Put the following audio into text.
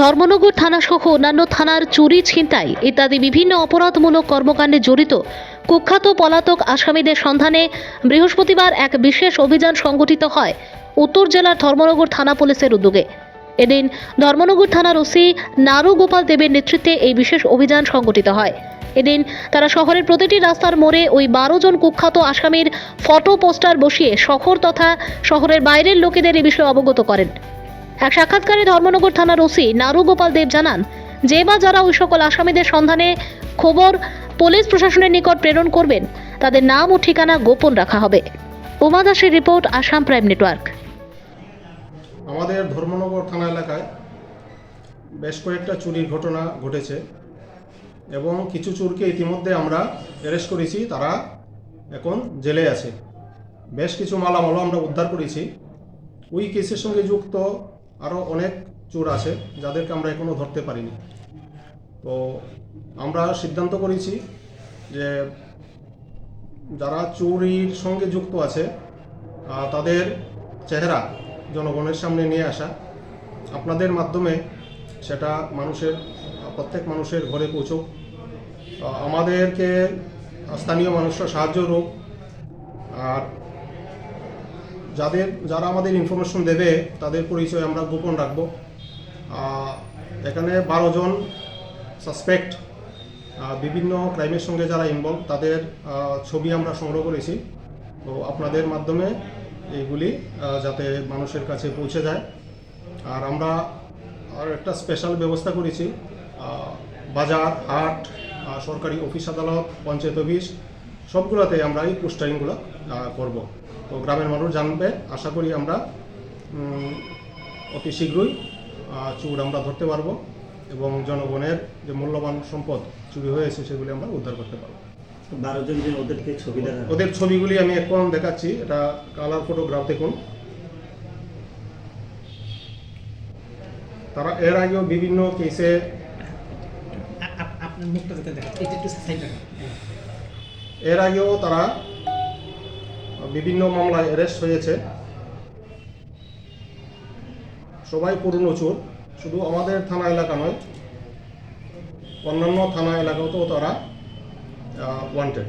ধর্মনগর থানাসহ অন্যান্য থানার চুরি ছিনতাই, ইত্যাদি বিভিন্ন অপরাধমূলক কর্মকাণ্ডে জড়িত। কুখ্যাত পলাতক আসামিদের সন্ধানে বৃহস্পতিবার এক বিশেষ অভিযান সংগঠিত হয় উত্তর জেলার ধর্মনগর থানা পুলিশের উদ্যোগে। এদিন ধর্মনগর থানার ওসি নারু গোপাল দেবের নেতৃত্বে এই বিশেষ অভিযান সংগঠিত হয়। এদিন তারা শহরের প্রতিটি রাস্তার মোড়ে ওই বারো জন কুখ্যাত আসামির ফটো, পোস্টার বসিয়ে শহর তথা শহরের বাইরের লোকেদের এ বিষয়ে অবগত করেন। এক সাক্ষাৎকারে ধর্মনগর থানার ওসি নারু গোপাল দেব জানান, যে বা যারা ওই সকল আসামিদের সন্ধানে খবর পুলিশ প্রশাসনের নিকট প্রেরণ করবেন, তাদের নাম ও ঠিকানা গোপন রাখা হবে। উমা দাসের রিপোর্ট, আসাম প্রাইম নেটওয়ার্ক। আমাদের ধর্মনগর থানা এলাকায় বেশ কয়েকটা চুরির ঘটনা ঘটেছে এবং কিছু চোরকে ইতিমধ্যে আমরা অ্যারেস্ট করেছি, তারা এখন জেলে আছে। বেশ কিছু মালামালও আমরা উদ্ধার করেছি। ওই কেসের সঙ্গে যুক্ত আরও অনেক চোর আছে, যাদেরকে আমরা এখনও ধরতে পারিনি। তো আমরা সিদ্ধান্ত করেছি যে যারা চুরির সঙ্গে যুক্ত আছে তাদের চেহারা জনগণের সামনে নিয়ে আসা। আপনাদের মাধ্যমে সেটা মানুষের, প্রত্যেক মানুষের ঘরে পৌঁছুক। আমাদেরকে স্থানীয় মানুষরা সাহায্য হোক আর যাদের, যারা আমাদের ইনফরমেশন দেবে, তাদের পরিচয় আমরা গোপন রাখব। এখানে বারো জন সাসপেক্ট বিভিন্ন ক্রাইমের সঙ্গে যারা ইনভলভ তাদের ছবি আমরা সংগ্রহ করেছি। তো আপনাদের মাধ্যমে এইগুলি যাতে মানুষের কাছে পৌঁছে যায়। আর আমরা আর একটা স্পেশাল ব্যবস্থা করেছি। বাজার, হাট সরকারি অফিস আদালত, পঞ্চায়েত অফিস সবগুলোতে আমরা এই পোস্টারিংগুলো করব। তো গ্রামের মানুষ জানবে আশা করি আমরা অতি শীঘ্রই চোর আমরা ধরতে পারব এবং জনগণের যে মূল্যবান সম্পদ চুরি হয়েছে সেগুলি আমরা উদ্ধার করতে পারব। বারো জন যে ওদেরকে ছবি দেখা ওদের ছবিগুলি আমি এখন দেখাচ্ছি। এটা কালার ফটোগ্রাফ দেখুন। তারা এর আগেও বিভিন্ন কেসে আপনার মুখটা যাতে দেখা এটা একটু সাইড রাখুন। এর আগেও তারা বিভিন্ন মামলায় অ্যারেস্ট হয়েছে। সবাই পুরনো চোর, শুধু আমাদের থানা এলাকা নয়, অন্যান্য থানা এলাকাতেও তারা ওয়ান্টেড